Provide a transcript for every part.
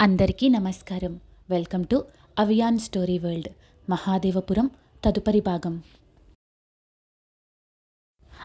అందరికీ నమస్కారం. Welcome to Aviyan story world Mahadevapuram తదుపరి భాగం.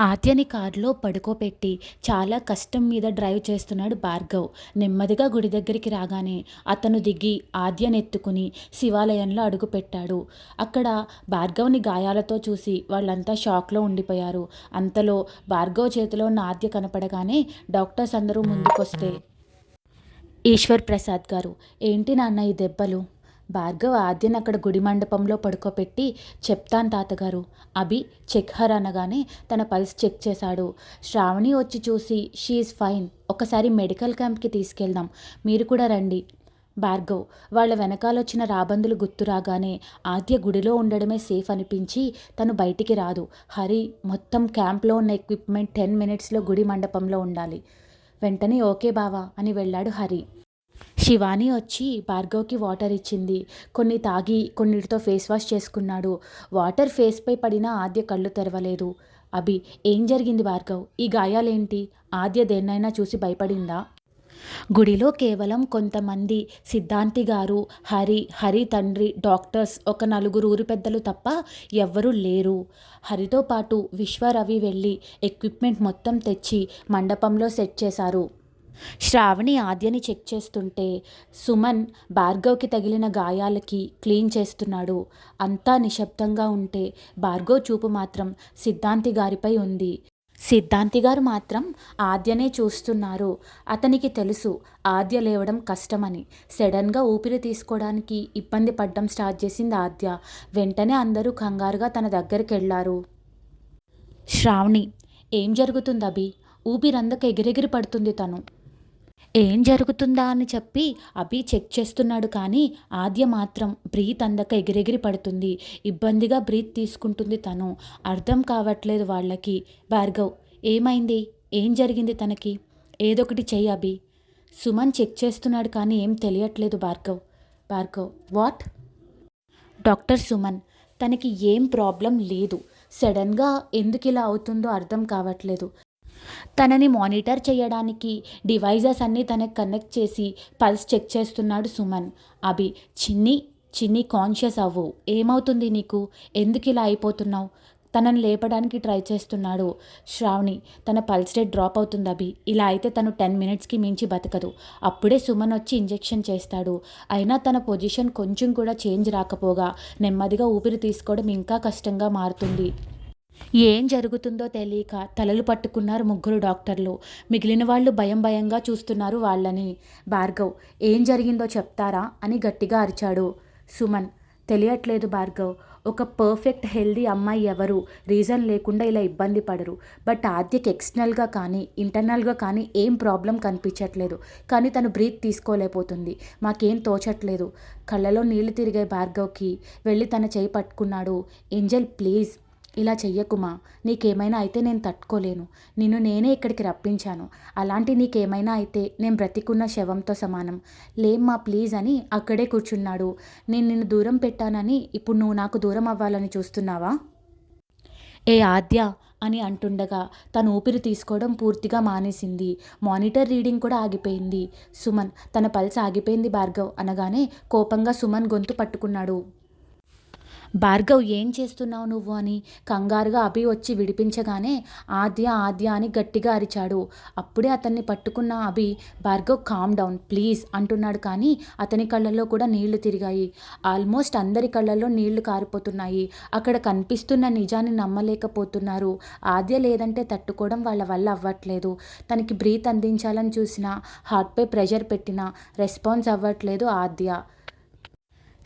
ఆద్యని కారులో పడుకోపెట్టి చాలా కష్టం మీద డ్రైవ్ చేస్తున్నాడు భార్గవ్. నెమ్మదిగా గుడి దగ్గరికి రాగానే అతను దిగి ఆద్యని ఎత్తుకుని శివాలయంలో అడుగుపెట్టాడు. అక్కడ భార్గవ్ని గాయాలతో చూసి వాళ్ళంతా షాక్లో ఉండిపోయారు. అంతలో భార్గవ్ చేతిలో ఉన్న ఆద్య కనపడగానే డాక్టర్స్ అందరూ ముందుకొస్తే ఈశ్వర్ ప్రసాద్ గారు. ఏంటి నాన్న ఈ దెబ్బలు? భార్గవ్ ఆద్యను అక్కడ గుడి మండపంలో పడుకోపెట్టి చెప్తాను తాతగారు. అభి చెక్ హర్ అనగానే తన పల్స్ చెక్ చేశాడు. శ్రావణి వచ్చి చూసి షీఈ్ ఫైన్. ఒకసారి మెడికల్ క్యాంప్కి తీసుకెళ్దాం. మీరు కూడా రండి. భార్గవ్ వాళ్ళ వెనకాలొచ్చిన రాబందులు గుర్తు రాగానే ఆద్య గుడిలో ఉండడమే సేఫ్ అనిపించి తను బయటికి రాదు. హరి మొత్తం క్యాంప్లో ఉన్న ఎక్విప్మెంట్ టెన్ మినిట్స్లో గుడి మండపంలో ఉండాలి. వెంటనే ఓకే బావా అని వెళ్ళాడు హరి. శివాని వచ్చి భార్గవ్కి వాటర్ ఇచ్చింది. కొన్ని తాగి కొన్నిటితో ఫేస్ వాష్ చేసుకున్నాడు. వాటర్ ఫేస్పై పడినా ఆద్య కళ్ళు తెరవలేదు. అభి ఏం జరిగింది భార్గవ్? ఈ గాయాలేంటి? ఆద్య దేన్నైనా చూసి భయపడిందా? గుడిలో కేవలం కొంతమంది సిద్ధాంతి గారు హరి హరి తండ్రి డాక్టర్స్ ఒక నలుగురు ఊరి పెద్దలు తప్ప ఎవ్వరూ లేరు. హరితో పాటు విశ్వరవి వెళ్ళి ఎక్విప్మెంట్ మొత్తం తెచ్చి మండపంలో సెట్ చేశారు. శ్రావణి ఆద్యని చెక్ చేస్తుంటే సుమన్ భార్గవ్కి తగిలిన గాయాలకి క్లీన్ చేస్తున్నాడు. అంతా నిశ్శబ్దంగా ఉంటే భార్గవ్ చూపు మాత్రం సిద్ధాంతి గారిపై ఉంది. సిద్ధాంతి గారు మాత్రం ఆద్యనే చూస్తున్నారు. అతనికి తెలుసు ఆద్య లేవడం కష్టమని. సడన్గా ఊపిరి తీసుకోవడానికి ఇబ్బంది పడ్డం స్టార్ట్ చేసింది ఆద్య. వెంటనే అందరూ కంగారుగా తన దగ్గరికి వెళ్ళారు శ్రావణి ఏం జరుగుతుంది అభి ఊపిరందక ఎగిరెగిరి పడుతుంది తను. ఏం జరుగుతుందా అని చెప్పి అభి చెక్ చేస్తున్నాడు కానీ ఆద్య మాత్రం బ్రీత్ అందక ఎగిరెగిరి పడుతుంది. ఇబ్బందిగా బ్రీత్ తీసుకుంటుంది తను. అర్థం కావట్లేదు వాళ్ళకి. భార్గవ్ ఏమైంది? ఏం జరిగింది తనకి? ఏదొకటి చెయ్యి అభి. సుమన్ చెక్ చేస్తున్నాడు కానీ ఏం తెలియట్లేదు భార్గవ్. భార్గవ్ వాట్ డాక్టర్ సుమన్ తనకి ఏం ప్రాబ్లం లేదు. సడన్గా ఎందుకు ఇలా అవుతుందో అర్థం కావట్లేదు. తనని మానిటర్ చేయడానికి డివైజెస్ అన్నీ తనకి కనెక్ట్ చేసి పల్స్ చెక్ చేస్తున్నాడు సుమన్. అభి చిన్ని చిన్ని కాన్షియస్ అవ్వు. ఏమవుతుంది నీకు? ఎందుకు ఇలా అయిపోతున్నావు? తనని లేపడానికి ట్రై చేస్తున్నాడు శ్రావణి. తన పల్స్ రేట్ డ్రాప్ అవుతుంది అభి. ఇలా అయితే తను టెన్ మినిట్స్కి మించి బతకదు. అప్పుడే సుమన్ వచ్చి ఇంజెక్షన్ చేస్తాడు. అయినా తన పొజిషన్ కొంచెం కూడా చేంజ్ రాకపోగా నెమ్మదిగా ఊపిరి తీసుకోవడం ఇంకా కష్టంగా మారుతుంది. ఏం జరుగుతుందో తెలియక తలలు పట్టుకున్నారు ముగ్గురు డాక్టర్లు. మిగిలిన వాళ్ళు భయం భయంగా చూస్తున్నారు వాళ్ళని. భార్గవ్ ఏం జరిగిందో చెప్తారా? అని గట్టిగా అరిచాడు సుమన్. తెలియట్లేదు భార్గవ్ ఒక పర్ఫెక్ట్ హెల్దీ అమ్మాయి ఎవరు? రీజన్ లేకుండా ఇలా ఇబ్బంది పడరు. బట్ ఆద్యకి ఎక్స్టర్నల్గా కానీ ఇంటర్నల్గా కానీ ఏం ప్రాబ్లం కనిపించట్లేదు. కానీ తను బ్రీత్ తీసుకోలేకపోతుంది. మాకేం తోచట్లేదు. కళ్ళలో నీళ్ళు తిరిగే భార్గవ్కి. వెళ్ళి తన చేయి పట్టుకున్నాడు. ఏంజల్ ప్లీజ్ ఇలా చెయ్యకుమా నీకేమైనా అయితే నేను తట్టుకోలేను. నిన్ను నేనే ఇక్కడికి రప్పించాను. అలాంటి నీకేమైనా అయితే నేను బ్రతికున్న శవంతో సమానం. లేమ్మా ప్లీజ్ అని అక్కడే కూర్చున్నాడు. నేను నిన్ను దూరం పెట్టానని ఇప్పుడు నువ్వు నాకు దూరం అవ్వాలని చూస్తున్నావా? ఏ ఆద్య అని అంటుండగా తను ఊపిరి తీసుకోవడం పూర్తిగా మానేసింది. మానిటర్ రీడింగ్ కూడా ఆగిపోయింది. సుమన్ తన పల్స్ ఆగిపోయింది భార్గవ్ అనగానే కోపంగా సుమన్ గొంతు పట్టుకున్నాడు. భార్గవ్ ఏం చేస్తున్నావు నువ్వు? అని కంగారుగా అభి వచ్చి విడిపించగానే ఆద్య ఆద్య అని గట్టిగా అరిచాడు. అప్పుడే అతన్ని పట్టుకున్న Abhi Bhargav calm down please అంటున్నాడు కానీ అతని కళ్ళల్లో కూడా నీళ్ళు తిరిగాయి. ఆల్మోస్ట్ అందరి కళ్ళల్లో నీళ్ళు కారిపోతున్నాయి. అక్కడ కనిపిస్తున్న నిజాన్ని నమ్మలేకపోతున్నారు. ఆద్య లేదంటే తట్టుకోవడం వాళ్ళ వల్ల అవ్వట్లేదు. తనకి బ్రీత్ అందించాలని చూసినా హార్ట్పై ప్రెషర్ పెట్టినా రెస్పాన్స్ అవ్వట్లేదు ఆద్య.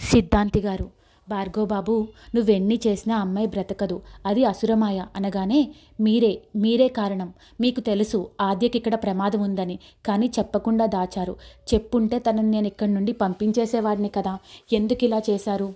సిద్ధాంతి గారు భార్గోబాబు నువ్వెన్ని చేసినా అమ్మాయి బ్రతకదు. అది అసురమాయ అనగానే మీరే మీరే కారణం. మీకు తెలుసు ఆద్యకి ఇక్కడ ప్రమాదం ఉందని. కానీ చెప్పకుండా దాచారు. చెప్పుంటే తనని నేను ఇక్కడి నుండి పంపించేసేవాడిని కదా. ఎందుకు ఇలా చేశారు?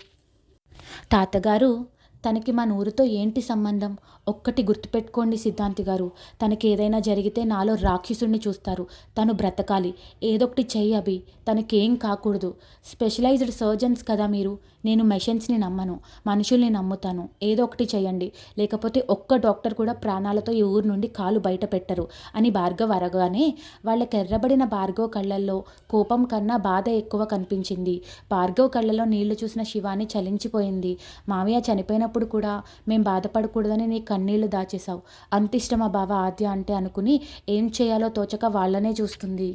తాతగారు తనకి మన ఊరితో ఏంటి సంబంధం? ఒక్కటి గుర్తుపెట్టుకోండి సిద్ధాంతి గారు. తనకి ఏదైనా జరిగితే నాలో రాక్షసుణ్ణి చూస్తారు. తను బ్రతకాలి. ఏదొకటి చెయ్యి అభి. తనకేం కాకూడదు. స్పెషలైజ్డ్ సర్జన్స్ కదా మీరు. నేను మెషిన్స్ని నమ్మను మనుషుల్ని నమ్ముతాను. ఏదో ఒకటి చేయండి లేకపోతే ఒక్క డాక్టర్ కూడా ప్రాణాలతో ఈ ఊరు నుండి కాలు బయట పెట్టరు అని భార్గవ్ అరగానే వాళ్ళకి ఎర్రబడిన భార్గవ్ కళ్ళల్లో కోపం కన్నా బాధ ఎక్కువ కనిపించింది. భార్గవ్ కళ్ళలో నీళ్ళు చూసిన శివాని చలించిపోయింది. మామయ్య చనిపోయినప్పుడు కూడా మేం బాధపడకూడదని నీ కన్నీళ్ళు దాచేశావు. అంత ఇష్టమా బావ ఆద్య అంటే అనుకుని ఏం చేయాలో తోచక వాళ్ళనే చూస్తుంది.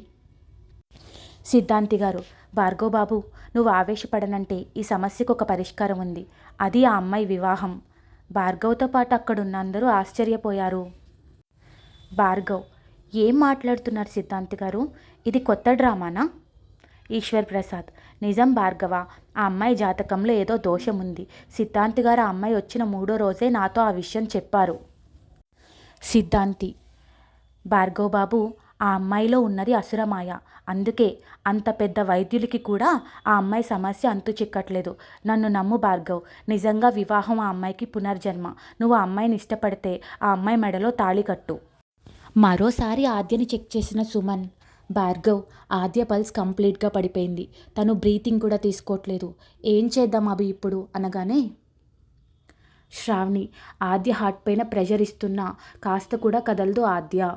సిద్ధాంతి గారు భార్గోబాబు నువ్వు ఆవేశపడనంటే ఈ సమస్యకు ఒక పరిష్కారం ఉంది. అది ఆ అమ్మాయి వివాహం. భార్గవ్తో పాటు అక్కడున్న అందరూ ఆశ్చర్యపోయారు. భార్గవ్ ఏం మాట్లాడుతున్నారు సిద్ధాంతి గారు? ఇది కొత్త డ్రామానా? ఈశ్వర్ ప్రసాద్ నిజం భార్గవ ఆ అమ్మాయి జాతకంలో ఏదో దోషం ఉంది. సిద్ధాంతి గారు ఆ అమ్మాయి వచ్చిన మూడో రోజే నాతో ఆ విషయం చెప్పారు. సిద్ధాంతి భార్గవ్ బాబు ఆ అమ్మాయిలో ఉన్నది అసురమాయ. అందుకే అంత పెద్ద వైద్యులకి కూడా ఆ అమ్మాయి సమస్య అంతు చిక్కట్లేదు. నన్ను నమ్ము భార్గవ్. నిజంగా వివాహం ఆ అమ్మాయికి పునర్జన్మ. నువ్వు ఆ అమ్మాయిని ఇష్టపడితే ఆ అమ్మాయి మెడలో తాళి కట్టు. మరోసారి ఆద్యని చెక్ చేసిన సుమన్ భార్గవ్ ఆద్య పల్స్ కంప్లీట్గా పడిపోయింది. తను బ్రీతింగ్ కూడా తీసుకోవట్లేదు ఏం చేద్దాం అవి ఇప్పుడు? అనగానే శ్రావణి ఆద్య హార్ట్ పైన ప్రెషర్ ఇస్తున్నా. కాస్త కూడా కదలదు ఆద్య.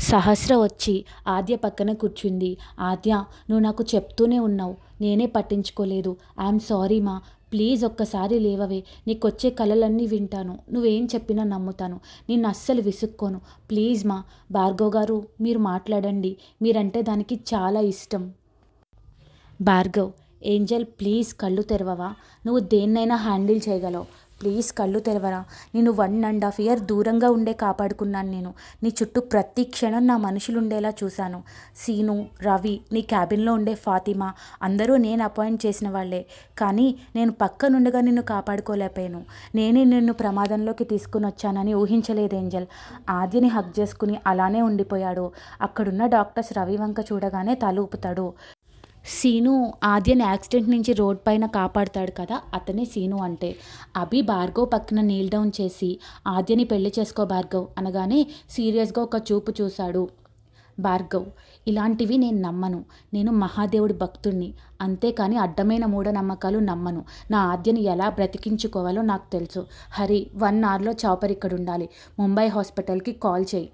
సహస్ర వచ్చి ఆద్య పక్కన కూర్చుంది. ఆద్య నువ్వు నాకు చెప్తూనే ఉన్నావు. నేనే పట్టించుకోలేదు. ఐఎమ్ సారీ మా. ప్లీజ్ ఒక్కసారి లేవవే. నీకు వచ్చే కలలన్నీ వింటాను. నువ్వేం చెప్పినా నమ్ముతాను. నిన్ను అస్సలు విసుక్కోను. ప్లీజ్ మా. భార్గవ్ గారు మీరు మాట్లాడండి. మీరంటే దానికి చాలా ఇష్టం. భార్గవ్ ఏంజల్ ప్లీజ్ కళ్ళు తెరవవా? నువ్వు దేన్నైనా హ్యాండిల్ చేయగలవు. ప్లీజ్ కళ్ళు తెరవరా. నేను వన్ అండ్ హాఫ్ ఇయర్ దూరంగా ఉండే కాపాడుకున్నాను నేను. నీ చుట్టూ ప్రతి క్షణం నా మనుషులు ఉండేలా చూశాను. సీను రవి నీ క్యాబిన్లో ఉండే ఫాతిమా అందరూ నేను అపాయింట్ చేసిన వాళ్ళే. కానీ నేను పక్కనుండగా నిన్ను కాపాడుకోలేకపోయాను. నేనే నిన్ను ప్రమాదంలోకి తీసుకుని వచ్చానని ఊహించలేదు ఏంజల్. ఆద్యని హక్ చేసుకుని అలానే ఉండిపోయాడు. అక్కడున్న డాక్టర్స్ రవి వంక చూడగానే తల ఊపుతాడు సీను ఆద్యని యాక్సిడెంట్ నుంచి రోడ్ పైన కాపాడుతాడు కదా అతనే సీను అంటే. అభి భార్గవ్ పక్కన నీల్ డౌన్ చేసి ఆద్యని పెళ్ళి చేసుకో భార్గవ్ అనగానే సీరియస్గా ఒక చూపు చూశాడు. భార్గవ్ ఇలాంటివి నేను నమ్మను. నేను మహాదేవుడి భక్తుణ్ణి. అంతేకాని అడ్డమైన మూఢనమ్మకాలు నమ్మను. నా ఆద్యని ఎలా బ్రతికించుకోవాలో నాకు తెలుసు. హరి వన్ అవర్లో చాపర్ ఇక్కడ ఉండాలి ముంబై హాస్పిటల్కి కాల్ చేయి.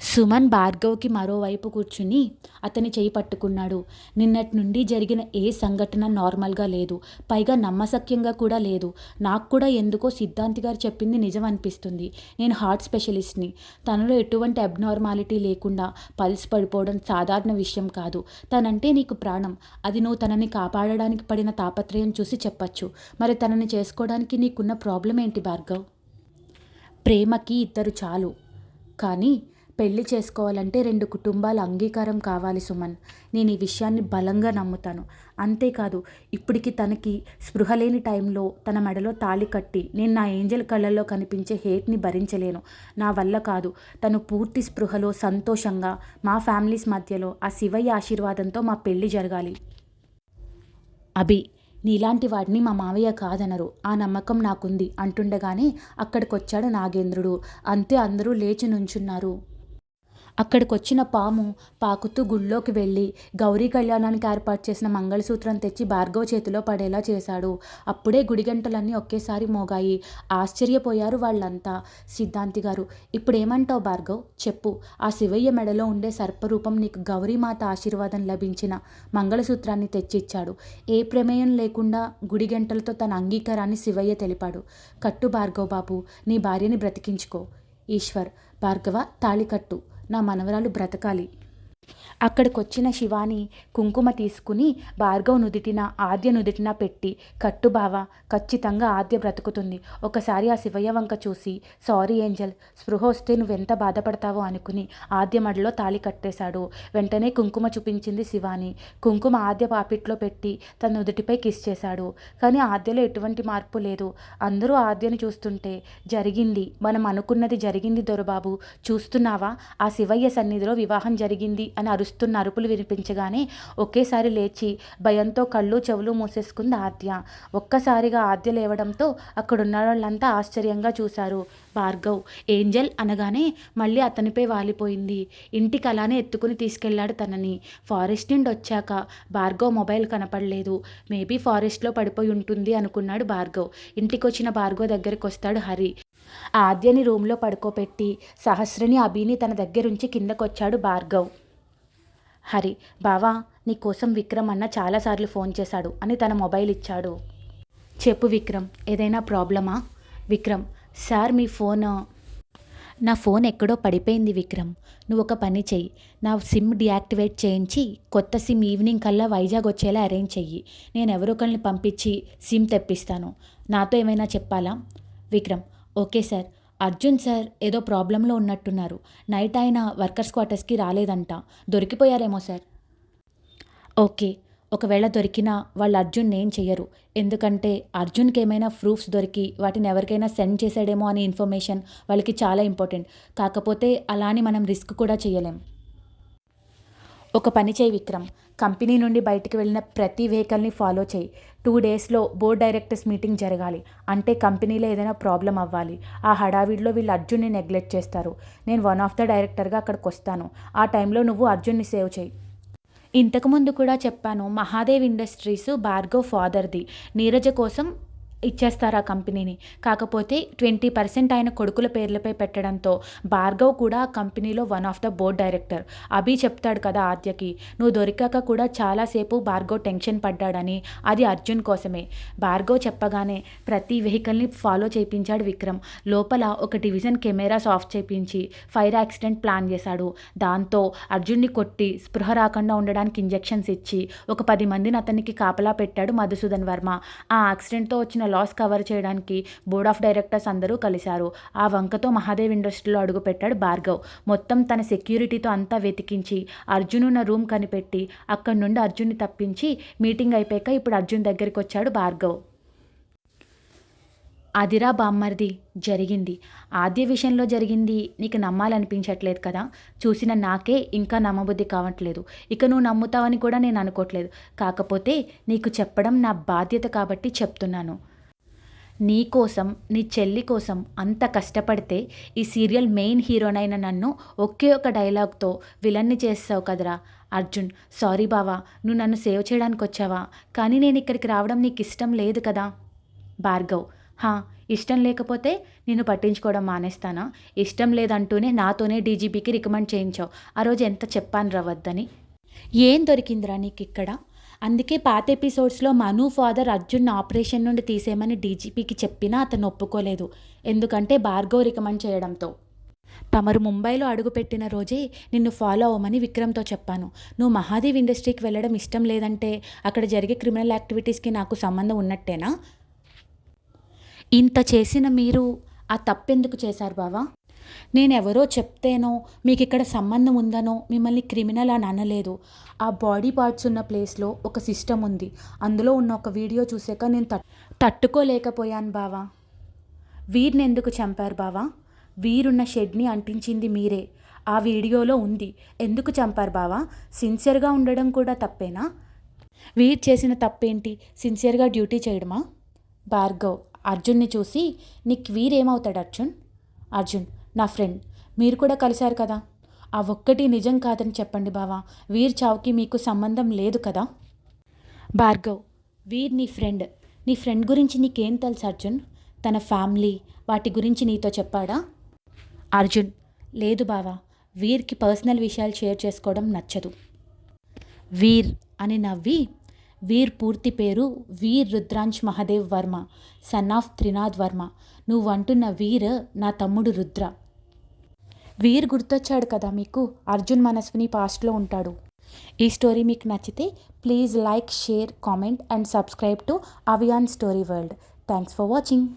సుమన్ భార్గవ్కి మరోవైపు కూర్చుని అతని చేయి పట్టుకున్నాడు. నిన్నటి నుండి జరిగిన ఏ సంఘటన నార్మల్గా లేదు. పైగా నమ్మశక్యంగా కూడా లేదు. నాకు కూడా ఎందుకో సిద్ధాంతి గారు చెప్పింది నిజం అనిపిస్తుంది. నేను హార్ట్ స్పెషలిస్ట్ని. తనలో ఎటువంటి అబ్నార్మాలిటీ లేకుండా పల్స్ పడిపోవడం సాధారణ విషయం కాదు. తనంటే నీకు ప్రాణం. అది నువ్వు తనని కాపాడడానికి పడిన తాపత్రయం చూసి చెప్పచ్చు. మరి తనని చేసుకోవడానికి నీకున్న ప్రాబ్లం ఏంటి భార్గవ్? ప్రేమకి ఇద్దరు చాలు. కానీ పెళ్ళి చేసుకోవాలంటే రెండు కుటుంబాల అంగీకారం కావాలి సుమన్. నేను ఈ విషయాన్ని బలంగా నమ్ముతాను. అంతేకాదు ఇప్పటికి తనకి స్పృహ లేని టైంలో తన మెడలో తాళి కట్టి నేను నా ఏంజల్ కళ్ళల్లో కనిపించే హేట్ని భరించలేను. నా వల్ల కాదు తను పూర్తి స్పృహలో సంతోషంగా మా ఫ్యామిలీస్ మధ్యలో ఆ శివయ్య ఆశీర్వాదంతో మా పెళ్ళి జరగాలి. అభి నీలాంటి వాడిని మా మావయ్య కాదనరు. ఆ నమ్మకం నాకుంది అంటుండగానే అక్కడికొచ్చాడు నాగేంద్రుడు. అంతే అందరూ లేచి నుంచున్నారు. అక్కడికొచ్చిన పాము పాకుతూ గుళ్ళోకి వెళ్ళి గౌరీ కళ్యాణానికి ఏర్పాటు చేసిన మంగళసూత్రం తెచ్చి భార్గవ్ చేతిలో పడేలా చేశాడు. అప్పుడే గుడిగంటలన్నీ ఒకేసారి మోగాయి. ఆశ్చర్యపోయారు వాళ్ళంతా. సిద్ధాంతి గారు ఇప్పుడేమంటావు భార్గవ్? చెప్పు. ఆ శివయ్య మెడలో ఉండే సర్పరూపం నీకు గౌరీమాత ఆశీర్వాదం లభించిన మంగళసూత్రాన్ని తెచ్చిచ్చాడు. ఏ ప్రమేయం లేకుండా గుడిగంటలతో తన అంగీకారాన్ని శివయ్య తెలిపాడు. కట్టు భార్గవ్ బాబు నీ భార్యని బ్రతికించుకో. ఈశ్వర్ భార్గవ తాళికట్టు నా మనవరాలు బ్రతకాలి. అక్కడికొచ్చిన శివాని కుంకుమ తీసుకుని భార్గవ్ నుదిటిన ఆద్య నుదిటిన పెట్టి కట్టుబావ ఖచ్చితంగా ఆద్య బ్రతుకుతుంది. ఒకసారి ఆ శివయ్య వంక చూసి సారీ ఏంజల్ స్పృహ వస్తే నువ్వెంత బాధపడతావో అనుకుని ఆద్య మడిలో తాళి కట్టేశాడు. వెంటనే కుంకుమ చూపించింది శివాని. కుంకుమ ఆద్య పాపిట్లో పెట్టి తన నుదుటిపై కిస్ చేశాడు. కానీ ఆద్యలో ఎటువంటి మార్పు లేదు. అందరూ ఆద్యను చూస్తుంటే జరిగింది. మనం అనుకున్నది జరిగింది దొరబాబు. చూస్తున్నావా? ఆ శివయ్య సన్నిధిలో వివాహం జరిగింది. అని అరుస్తున్న అరుపులు వినిపించగానే ఒకేసారి లేచి భయంతో కళ్ళు చెవులు మూసేసుకుంది ఆద్య. ఒక్కసారిగా ఆద్య లేవడంతో అక్కడున్న వాళ్ళంతా ఆశ్చర్యంగా చూశారు. భార్గవ్ ఏంజల్ అనగానే మళ్ళీ అతనిపై వాలిపోయింది. ఇంటికి అలానే ఎత్తుకుని తీసుకెళ్ళాడు తనని. ఫారెస్ట్ నుండి వచ్చాక భార్గవ్ మొబైల్ కనపడలేదు. మేబీ ఫారెస్ట్లో పడిపోయి ఉంటుంది అనుకున్నాడు భార్గవ్. ఇంటికి వచ్చిన భార్గవ్ దగ్గరికి వస్తాడు హరి. ఆద్యని రూమ్లో పడుకోబెట్టి సహస్రని అభిని తన దగ్గరుంచి కిందకొచ్చాడు భార్గవ్. హరి బావా నీకోసం విక్రమ్ అన్న చాలాసార్లు ఫోన్ చేశాడు అని తన మొబైల్ ఇచ్చాడు. చెప్పు విక్రమ్ ఏదైనా ప్రాబ్లమా? విక్రమ్ సార్ మీ ఫోన్ నా ఫోన్ ఎక్కడో పడిపోయింది విక్రమ్. నువ్వు ఒక పని చెయ్యి. నా సిమ్ డియాక్టివేట్ చేయించి కొత్త సిమ్ ఈవినింగ్ కల్లా వైజాగ్ వచ్చేలా అరేంజ్ చెయ్యి. నేను ఎవరొకరిని పంపించి సిమ్ తెప్పిస్తాను. నాతో ఏమైనా చెప్పాలా? Vikram okay sir. Arjun sir ఏదో ప్రాబ్లంలో ఉన్నట్టున్నారు. నైట్ ఆయన వర్కర్స్ క్వార్టర్స్కి రాలేదంట. దొరికిపోయారేమో సార్. ఓకే ఒకవేళ దొరికినా వాళ్ళు అర్జున్ ఏం చెయ్యరు. ఎందుకంటే అర్జున్కి ఏమైనా ప్రూఫ్స్ దొరికి వాటిని ఎవరికైనా సెండ్ చేసాడేమో అనే ఇన్ఫర్మేషన్ వాళ్ళకి చాలా ఇంపార్టెంట్. కాకపోతే అలా అని మనం రిస్క్ కూడా చేయలేం ఒక పని చేయి విక్రమ్. కంపెనీ నుండి బయటికి వెళ్ళిన ప్రతి వెహికల్ని ఫాలో చేయి. టూ డేస్లో బోర్డ్ డైరెక్టర్స్ మీటింగ్ జరగాలి. అంటే కంపెనీలో ఏదైనా ప్రాబ్లం అవ్వాలి. ఆ హడావిడిలో వీళ్ళు అర్జున్ని నెగ్లెక్ట్ చేస్తారు. నేను వన్ ఆఫ్ ద డైరెక్టర్గా అక్కడికి వస్తాను. ఆ టైంలో నువ్వు అర్జున్ని సేవ్ చేయి. ఇంతకుముందు కూడా చెప్పాను మహాదేవ్ ఇండస్ట్రీస్ భార్గవ్ ఫాదర్ది. నీరజ కోసం ఇచ్చేస్తారు ఆ కంపెనీని. కాకపోతే ట్వంటీ పర్సెంట్ ఆయన కొడుకుల పేర్లపై పెట్టడంతో భార్గవ్ కూడా ఆ కంపెనీలో one of the board director. Abhi చెప్తాడు కదా ఆద్యకి నువ్వు దొరికాక కూడా చాలాసేపు భార్గవ్ టెన్షన్ పడ్డాడని. అది అర్జున్ కోసమే భార్గవ్ చెప్పగానే ప్రతి వెహికల్ని ఫాలో చేయించాడు విక్రమ్. లోపల ఒక డివిజన్ కెమెరాస్ ఆఫ్ చేయించి ఫైర్ యాక్సిడెంట్ ప్లాన్ చేశాడు. దాంతో అర్జున్ని కొట్టి స్పృహ రాకుండా ఉండడానికి ఇంజెక్షన్స్ ఇచ్చి ఒక పది మందిని అతనికి కాపలా పెట్టాడు మధుసూదన్ వర్మ. ఆ యాక్సిడెంట్తో వచ్చిన లాస్ కవర్ చేయడానికి బోర్డ్ ఆఫ్ డైరెక్టర్స్ అందరూ కలిశారు. ఆ వంకతో మహాదేవ్ ఇండస్ట్రీలో అడుగుపెట్టాడు భార్గవ్. మొత్తం తన సెక్యూరిటీతో అంతా వెతికించి అర్జున్ ఉన్న రూమ్ కనిపెట్టి అక్కడి నుండి అర్జున్ని తప్పించి మీటింగ్ అయిపోయాక ఇప్పుడు అర్జున్ దగ్గరికి వచ్చాడు భార్గవ్. అదిరా బామ్మర్ది జరిగింది. ఆద్య విషయంలో జరిగింది నీకు నమ్మాలనిపించట్లేదు కదా? చూసిన నాకే ఇంకా నమ్మబుద్ధి కావట్లేదు. ఇక నువ్వు నమ్ముతావని కూడా నేను అనుకోవట్లేదు కాకపోతే నీకు చెప్పడం నా బాధ్యత కాబట్టి చెప్తున్నాను. నీ కోసం నీ చెల్లి కోసం అంత కష్టపడితే ఈ సీరియల్ మెయిన్ హీరోనైన నన్ను ఒకే ఒక డైలాగ్తో విలన్ని చేస్తావు కదరా. అర్జున్ సారీ బావా నువ్వు నన్ను సేవ్ చేయడానికి వచ్చావా కానీ నేను ఇక్కడికి రావడం నీకు ఇష్టం లేదు కదా. భార్గవ్ హా ఇష్టం లేకపోతే నేను పట్టించుకోవడం మానేస్తానా? ఇష్టం లేదంటూనే నాతోనే డీజీపీకి రికమెండ్ చేయించావు. ఆ రోజు ఎంత చెప్పాను రవద్దని ఏం దొరికిందిరా నీకు ఇక్కడ అందుకే పాత ఎపిసోడ్స్లో మను ఫాదర్ అర్జున్ ఆపరేషన్ నుండి తీసేయమని డీజీపీకి చెప్పినా అతను ఒప్పుకోలేదు. ఎందుకంటే భార్గవ్ రికమెండ్ చేయడంతో. తమరు ముంబైలో అడుగుపెట్టిన రోజే నిన్ను ఫాలో అవ్వమని విక్రమ్తో చెప్పాను. నువ్వు మహాదేవ్ ఇండస్ట్రీకి వెళ్ళడం ఇష్టం లేదంటే అక్కడ జరిగే క్రిమినల్ యాక్టివిటీస్కి నాకు సంబంధం ఉన్నట్టేనా? ఇంత చేసిన మీరు ఆ తప్పెందుకు చేశారు బావా? నేనెవరో చెప్తేనో మీకు ఇక్కడ సంబంధం ఉందనో మిమ్మల్ని క్రిమినల్ అని అనలేదు. ఆ బాడీ పార్ట్స్ ఉన్న ప్లేస్లో ఒక సిస్టమ్ ఉంది. అందులో ఉన్న ఒక వీడియో చూసాక నేను తట్ తట్టుకోలేకపోయాను బావా. వీరిని ఎందుకు చంపారు బావా? వీరున్న షెడ్ని అంటించింది మీరే. ఆ వీడియోలో ఉంది. ఎందుకు చంపారు బావా? సిన్సియర్గా ఉండడం కూడా తప్పేనా? వీర్ చేసిన తప్పేంటి? సిన్సియర్గా డ్యూటీ చేయడమా? భార్గవ్ అర్జున్ని చూసి నీకు వీరేమవుతాడు అర్జున్? అర్జున్ నా ఫ్రెండ్ మీరు కూడా కలిశారు కదా? ఆ ఒక్కటి నిజం కాదని చెప్పండి బావా. వీర్ చావుకి మీకు సంబంధం లేదు కదా? భార్గవ్ వీర్ నీ ఫ్రెండ్. నీ ఫ్రెండ్ గురించి నీకేం తెలుసు అర్జున్? తన ఫ్యామిలీ వాటి గురించి నీతో చెప్పాడా? అర్జున్ లేదు బావా. వీర్కి పర్సనల్ విషయాలు షేర్ చేసుకోవడం నచ్చదు. వీర్ అని నవ్వి వీర్ పూర్తి పేరు వీర్ రుద్రాంశ్ మహదేవ్ వర్మ సన్ ఆఫ్ త్రినాథ్ వర్మ. నువ్వు అంటున్న వీర్ నా తమ్ముడు రుద్ర. వీర్ గుర్తొచ్చాడు కదా మీకు? అర్జున్ మనస్విని పాస్ట్లో ఉంటాడు. ఈ స్టోరీ మీకు నచ్చితే please like share comment and subscribe to Avian story world. Thanks for watching.